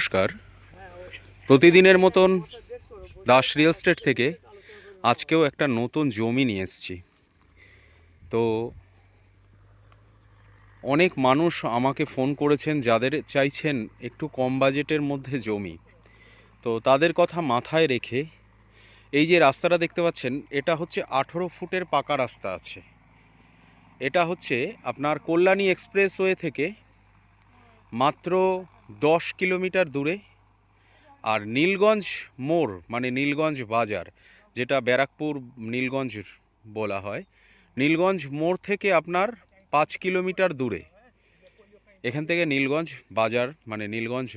নমস্কার। প্রতিদিনের মতন দাস রিয়েল স্টেট থেকে আজকেও একটা নতুন জমি নিয়ে এসেছি। তো অনেক মানুষ আমাকে ফোন করেছেন যাদের চাইছেন একটু কম বাজেটের মধ্যে জমি। তো তাদের কথা মাথায় রেখে এই যে রাস্তাটা দেখতে পাচ্ছেন, এটা হচ্ছে আঠেরো ফুটের পাকা রাস্তা আছে। এটা হচ্ছে আপনার কল্যাণী এক্সপ্রেসওয়ে থেকে মাত্র দশ কিলোমিটার দূরে। আর নীলগঞ্জ মোড় মানে নীলগঞ্জ বাজার, যেটা ব্যারাকপুর নীলগঞ্জ বলা হয়, নীলগঞ্জ মোড় থেকে আপনার পাঁচ কিলোমিটার দূরে। এখান থেকে নীলগঞ্জ বাজার মানে নীলগঞ্জ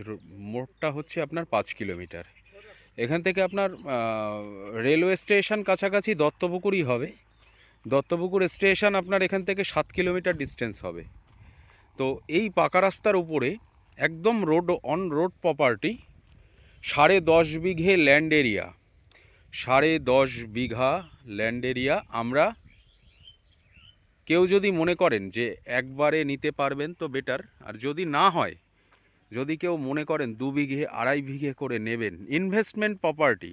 মোড়টা হচ্ছে আপনার পাঁচ কিলোমিটার। এখান থেকে আপনার রেলওয়ে স্টেশন কাছাকাছি দত্তপুকুরই হবে। দত্তপুকুর স্টেশন আপনার এখান থেকে সাত কিলোমিটার ডিস্টেন্স হবে। তো এই পাকা রাস্তার উপরে একদম রোড অন রোড প্রপার্টি সাড়ে দশ বিঘে ল্যান্ড এরিয়া সাড়ে দশ বিঘা ল্যান্ড এরিয়া আমরা কেউ যদি মনে করেন যে একবারে নিতে পারবেন তো বেটার আর যদি না হয়, যদি কেউ মনে করেন দু বিঘে, আড়াই বিঘে করে নেবেন ইনভেস্টমেন্ট প্রপার্টি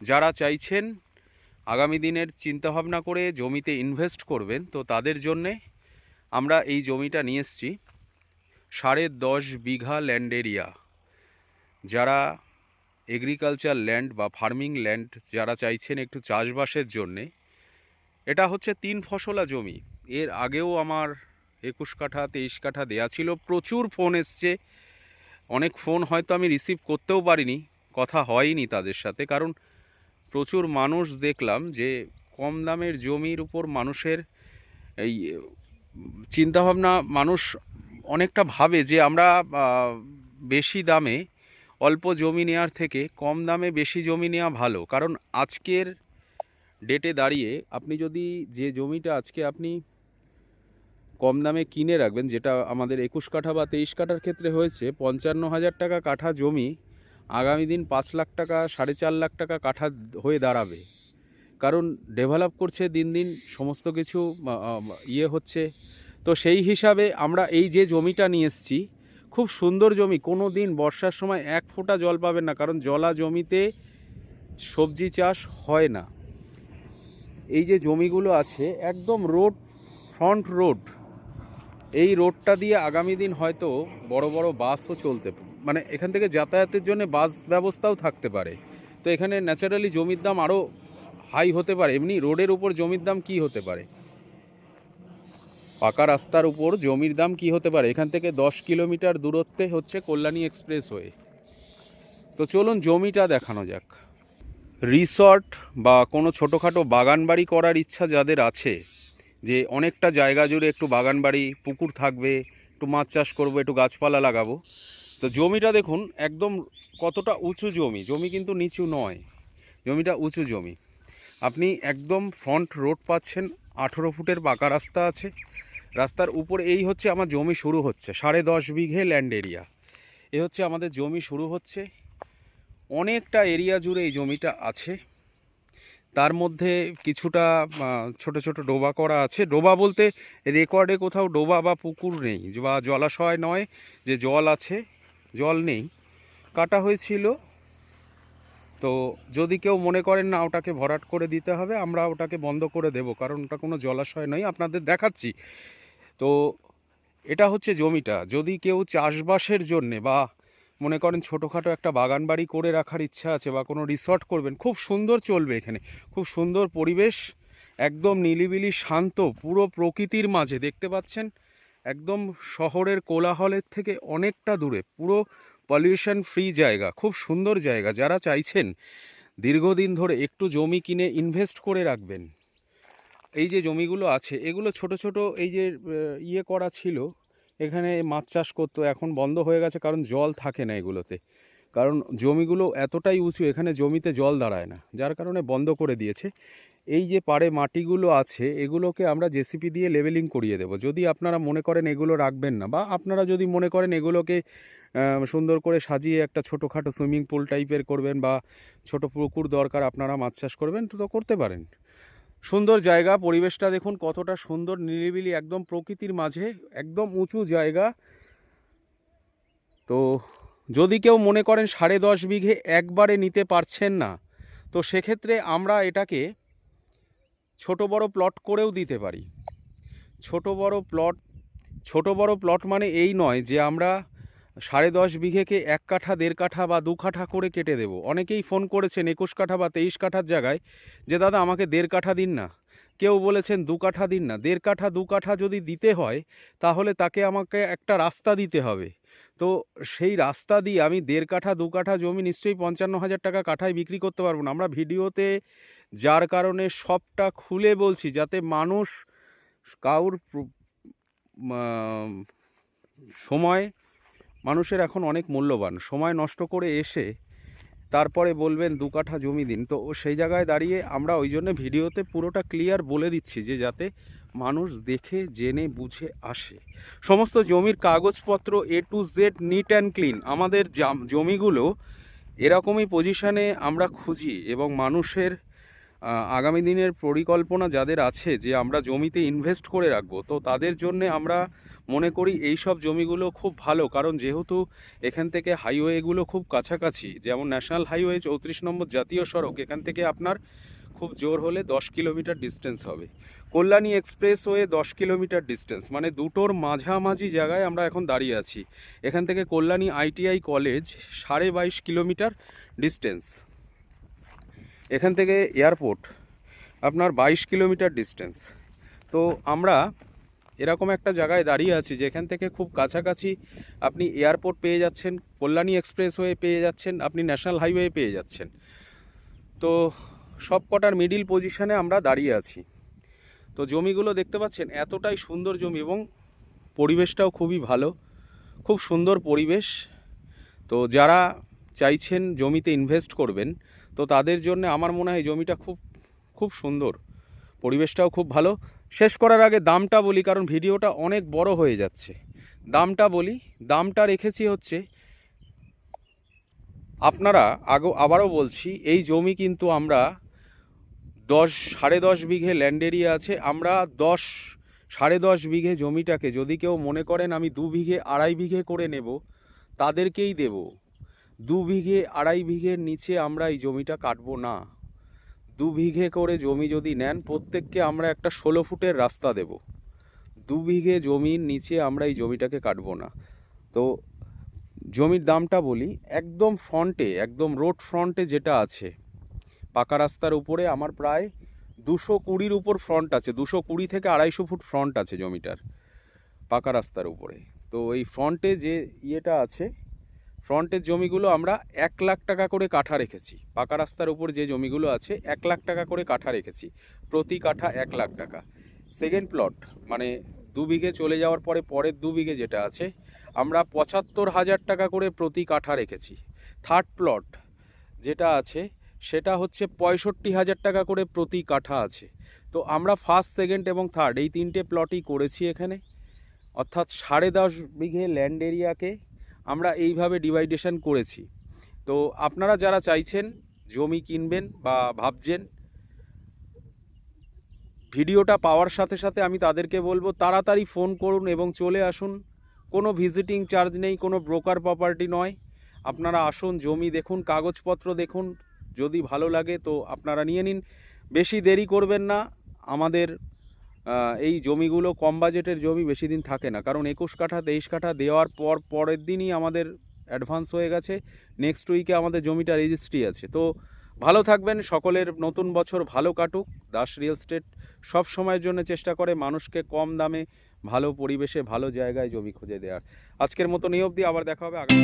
যারা চাইছেন আগামী দিনের চিন্তাভাবনা করে জমিতে ইনভেস্ট করবেন, তো তাদের জন্যে আমরা এই জমিটা নিয়ে এসেছি। সাড়ে দশ বিঘা ল্যান্ড এরিয়া যারা এগ্রিকালচার ল্যান্ড বা ফার্মিং ল্যান্ড যারা চাইছেন একটু চাষবাসের জন্যে, এটা হচ্ছে তিন ফসলা জমি। এর আগেও আমার একুশ কাঠা, তেইশ কাঠা দেয়া ছিল। প্রচুর ফোন এসছে। অনেক ফোন হয়তো আমি রিসিভ করতেও পারিনি। কথা হয়নি তাদের সাথে। কারণ প্রচুর মানুষ দেখলাম যে কম দামের জমির উপর মানুষের এই চিন্তাভাবনা, মানুষ অনেকটা ভাবে যে আমরা বেশি দামে অল্প জমি নেওয়ার থেকে কম দামে বেশি জমি নেওয়া ভালো। কারণ আজকের ডেটে দাঁড়িয়ে আপনি যদি যে জমিটা আজকে আপনি কম দামে কিনে রাখবেন, যেটা আমাদের একুশ কাঠা বা তেইশ কাঠার ক্ষেত্রে হয়েছে, পঞ্চান্ন হাজার টাকা কাঠা জমি আগামী দিন পাঁচ লাখ টাকা, সাড়ে চার লাখ টাকা কাঠা হয়ে দাঁড়াবে। কারণ ডেভেলপ করছে দিন দিন, সমস্ত কিছু ইয়ে হচ্ছে তো সেই হিসাবে আমরা এই যে জমিটা নিয়ে এসেছি, খুব সুন্দর জমি কোনো দিন বর্ষার সময় এক ফোঁটা জল পাবেন না, কারণ জলা জমিতে সবজি চাষ হয় না। এই যে জমিগুলো আছে, একদম রোড, ফ্রন্ট রোড, এই রোডটা দিয়ে আগামী দিন হয়তো বড় বড় বাসও চলতে মানে এখান থেকে যাতায়াতের জন্য বাস ব্যবস্থাও থাকতে পারে। তো এখানে ন্যাচারালি জমির দাম আরও হাই হতে পারে, এমনি রোডের উপর জমির দাম কি হতে পারে? পাকা রাস্তার উপর জমির দাম কি হতে পারে? এখান থেকে দশ কিলোমিটার দূরত্বে হচ্ছে কল্যাণী এক্সপ্রেসওয়ে তো চলুন জমিটা দেখানো যাক। রিসর্ট বা কোনো ছোটোখাটো বাগান বাড়ি করার ইচ্ছা যাদের আছে, যে অনেকটা জায়গা জুড়ে একটু বাগান বাড়ি পুকুর থাকবে, একটু মাছ চাষ করব, একটু গাছপালা লাগাবো। তো জমিটা দেখুন, একদম কতটা উঁচু জমি। জমি কিন্তু নিচু নয়। জমিটা উঁচু জমি। আপনি একদম ফ্রন্ট রোড পাচ্ছেন, আঠেরো ফুটের পাকা রাস্তা আছে। রাস্তার উপর এই হচ্ছে আমার জমি শুরু হচ্ছে, সাড়ে দশ বিঘে ল্যান্ড এরিয়া এ হচ্ছে আমাদের জমি শুরু হচ্ছে। অনেকটা এরিয়া জুড়ে এই জমিটা আছে। তার মধ্যে কিছুটা ছোট ছোট ডোবা করা আছে। ডোবা বলতে রেকর্ডে কোথাও ডোবা বা পুকুর নেই, বা জলাশয় নয় যে জল আছে, জল নেই। কাটা হয়েছিল। তো যদি কেউ মনে করেন না, ওটাকে ভরাট করে দিতে হবে, আমরা ওটাকে বন্ধ করে দেব, কারণ ওটা কোনো জলাশয় নয়। আপনাদের দেখাচ্ছি তো এটা হচ্ছে জমিটা। যদি কেউ চাষবাসের জন্যে বা মনে করেন ছোটোখাটো একটা বাগান বাড়ি করে রাখার ইচ্ছা আছে বা কোনো রিসর্ট করবেন, খুব সুন্দর চলবে এখানে। খুব সুন্দর পরিবেশ, একদম নিলিবিলি, শান্ত, পুরো প্রকৃতির মাঝে। দেখতে পাচ্ছেন? একদম শহরের কোলাহলের থেকে অনেকটা দূরে। পুরো পলিউশন ফ্রি জায়গা, খুব সুন্দর জায়গা। যারা চাইছেন দীর্ঘদিন ধরে একটু জমি কিনে ইনভেস্ট করে রাখবেন এই যে জমিগুলো আছে, এগুলো ছোট ছোট এই যে ইয়ে করা ছিল, এখানে মাছ চাষ করতো, এখন বন্ধ হয়ে গেছে কারণ জল থাকে না এগুলোতে। কারণ জমিগুলো এতটাই উঁচু, এখানে জমিতে জল দাঁড়ায় না, যার কারণে বন্ধ করে দিয়েছে। এই যে পাড়ে মাটিগুলো আছে, এগুলোকে আমরা জেসিপি দিয়ে লেভেলিং করিয়ে দেবো। যদি আপনারা মনে করেন এগুলো রাখবেন না, বা আপনারা যদি মনে করেন এগুলোকে সুন্দর করে সাজিয়ে একটা ছোটোখাটো সুইমিং পুল টাইপের করবেন বা ছোট পুকুর দরকার, আপনারা মাছ চাষ করবেন তো তো করতে পারেন। সুন্দর জায়গা, পরিবেশটা দেখুন কতটা সুন্দর, নিরিবিলি একদম প্রকৃতির মাঝে, একদম উঁচু জায়গা। তো যদি কেউ মনে করেন সাড়ে দশ বিঘে একবারে নিতে পারছেন না, তো সেক্ষেত্রে আমরা এটাকে ছোট বড় প্লট করেও দিতে পারি। ছোট বড় প্লট ছোট বড় প্লট মানে এই নয় যে আমরা সাড়ে দশ বিঘেকে এক কাঠা, দেড় কাঠা বা দু কাঠা করে কেটে দেব। অনেকেই ফোন করেছেন একুশ কাঠা বা তেইশ কাঠার জায়গায় যে, দাদা, আমাকে দেড় কাঠা দিন না। কেউ বলেছেন, দু কাঠা দিন না। দেড় কাঠা, দু কাঠা যদি দিতে হয়, তাহলে তাকে আমাকে একটা রাস্তা দিতে হবে। তো সেই রাস্তা দিয়ে আমি দেড় কাঠা, দু কাঠা জমি নিশ্চয়ই পঞ্চান্ন হাজার টাকা কাঠায় বিক্রি করতে পারব না। আমরা ভিডিওতে যার কারণে সবটা খুলে বলছি, যাতে মানুষ কাউর সময় মানুষের এখন অনেক মূল্যবান। সময় নষ্ট করে এসে তারপরে বলবেন, দু কাঠা জমি দিন। তো সেই জায়গায় দাঁড়িয়ে আমরা ওই জন্য ভিডিওতে পুরোটা ক্লিয়ার বলে দিচ্ছি যে, যাতে মানুষ দেখে, জেনে, বুঝে, আসে। সমস্ত জমির কাগজপত্র A to Z neat and clean আমাদের জাম- জমিগুলো এরকমই পজিশানে আমরা খুঁজি এবং মানুষের আগামী দিনের পরিকল্পনা যাদের আছে যে, আমরা জমিতে ইনভেস্ট করে রাখব, তো তাদের জন্য আমরা মনে করি এই সব জমিগুলো খুব ভালো, কারণ যেহেতু এখান থেকে হাইওয়েগুলো খুব কাছাকাছি, যেমন ন্যাশনাল হাইওয়ে চৌত্রিশ নম্বর জাতীয় সড়ক, এখান থেকে আপনার খুব জোর হলে দশ কিলোমিটার ডিস্টেন্স হবে। কল্যাণী এক্সপ্রেসওয়ে দশ কিলোমিটার ডিস্টেন্স মানে দুটোর মাঝামাঝি জায়গায় আমরা এখন দাঁড়িয়ে আছি। এখান থেকে কল্যাণী আইটিআই কলেজ সাড়ে বাইশ কিলোমিটার ডিস্টেন্স এখান থেকে এয়ারপোর্ট আপনার বাইশ কিলোমিটার ডিস্টেন্স তো আমরা এরকম একটা জায়গায় দাঁড়িয়ে আছি, যেখান থেকে খুব কাছাকাছি আপনি এয়ারপোর্ট পেয়ে যাচ্ছেন, কল্যাণী এক্সপ্রেস এক্সপ্রেসওয়ে পেয়ে যাচ্ছেন, আপনি ন্যাশনাল হাইওয়ে পেয়ে যাচ্ছেন। তো সব কটার মিডিল পজিশনে আমরা দাঁড়িয়ে আছি। তো জমিগুলো দেখতে পাচ্ছেন, এতটাই সুন্দর জমি এবং পরিবেশটাও খুবই ভালো, খুব সুন্দর পরিবেশ। তো যারা চাইছেন জমিতে ইনভেস্ট করবেন, তো তাদের জন্য আমার মনে হয় জমিটা খুব খুব সুন্দর, পরিবেশটাও খুব ভালো। শেষ করার আগে দামটা বলি, কারণ ভিডিওটা অনেক বড় হয়ে যাচ্ছে। দামটা বলি, দামটা রেখেছি হচ্ছে, আপনারা আগো, আবারও বলছি, এই জমি কিন্তু আমরা দশ, সাড়ে দশ বিঘে ল্যান্ড এরিয়া আছে, আমরা দশ, সাড়ে দশ বিঘে জমিটাকে যদি কেউ মনে করেন আমি দু বিঘে, আড়াই বিঘে করে নেব, তাদেরকেই দেব। দু বিঘে, আড়াই বিঘের নিচে আমরা এই জমিটা কাটবো না। দু বিঘে করে জমি যদি নেন, প্রত্যেককে আমরা একটা ষোলো ফুটের রাস্তা দেব। দু বিঘে জমির নিচে আমরা এই জমিটাকে কাটবো না। তো জমির দামটা বলি, একদম ফ্রন্টে, একদম রোড ফ্রন্টে যেটা আছে, পাকা রাস্তার উপরে আমার প্রায় দুশো কুড়ির উপর ফ্রন্ট আছে, দুশো কুড়ি থেকে আড়াইশো ফুট ফ্রন্ট আছে জমিটার, পাকা রাস্তার উপরে। তো এই ফ্রন্টে যে ইয়েটা আছে ফ্রন্টের জমিগুলো আমরা এক লাখ টাকা করে কাঠা রেখেছি। পাকা রাস্তার উপর যে জমিগুলো আছে, এক লাখ টাকা করে কাঠা রেখেছি। প্রতি কাঠা এক লাখ টাকা। সেকেন্ড প্লট মানে দু বিঘে চলে যাওয়ার পরে পরের দু বিঘে যেটা আছে, আমরা পঁচাত্তর হাজার টাকা করে প্রতি কাঠা রেখেছি। থার্ড প্লট যেটা আছে, সেটা হচ্ছে পঁয়ষট্টি হাজার টাকা করে প্রতি কাঠা আছে। তো আমরা ফার্স্ট সেকেন্ড এবং থার্ড এই তিনটে প্লটই করেছি এখানে। অর্থাৎ সাড়ে দশ বিঘে ল্যান্ড এরিয়াকে আমরা এইভাবে ডিভাইডেশন করেছি। তো আপনারা যারা চাইছেন জমি কিনবেন বা ভাবছেন, ভিডিওটা পাওয়ার সাথে সাথে আমি তাদেরকে বলব, তাড়াতাড়ি ফোন করুন এবং চলে আসুন। কোনো ভিজিটিং চার্জ নেই, কোনো ব্রোকার প্রপার্টি নয়। আপনারা আসুন, জমি দেখুন, কাগজপত্র দেখুন, যদি ভালো লাগে তো আপনারা নিয়ে নিন। বেশি দেরি করবেন না। আমাদের এই জমিগুলো কম বাজেটের জমি বেশি দিন থাকে না। কারণ একুশ কাঠা, তেইশ কাঠা দেওয়ার পর পরের দিনই আমাদের অ্যাডভান্স হয়ে গেছে। নেক্সট উইকে আমাদের জমিটা রেজিস্ট্রি আছে। তো ভালো থাকবেন, সকলের নতুন বছর ভালো কাটুক। দাস রিয়েল স্টেট সব সময়ের জন্য চেষ্টা করে মানুষকে কম দামে ভালো পরিবেশে ভালো জায়গায় জমি খুঁজে দেওয়ার। আজকের মতন এই অবধি, আবার দেখা হবে আগামী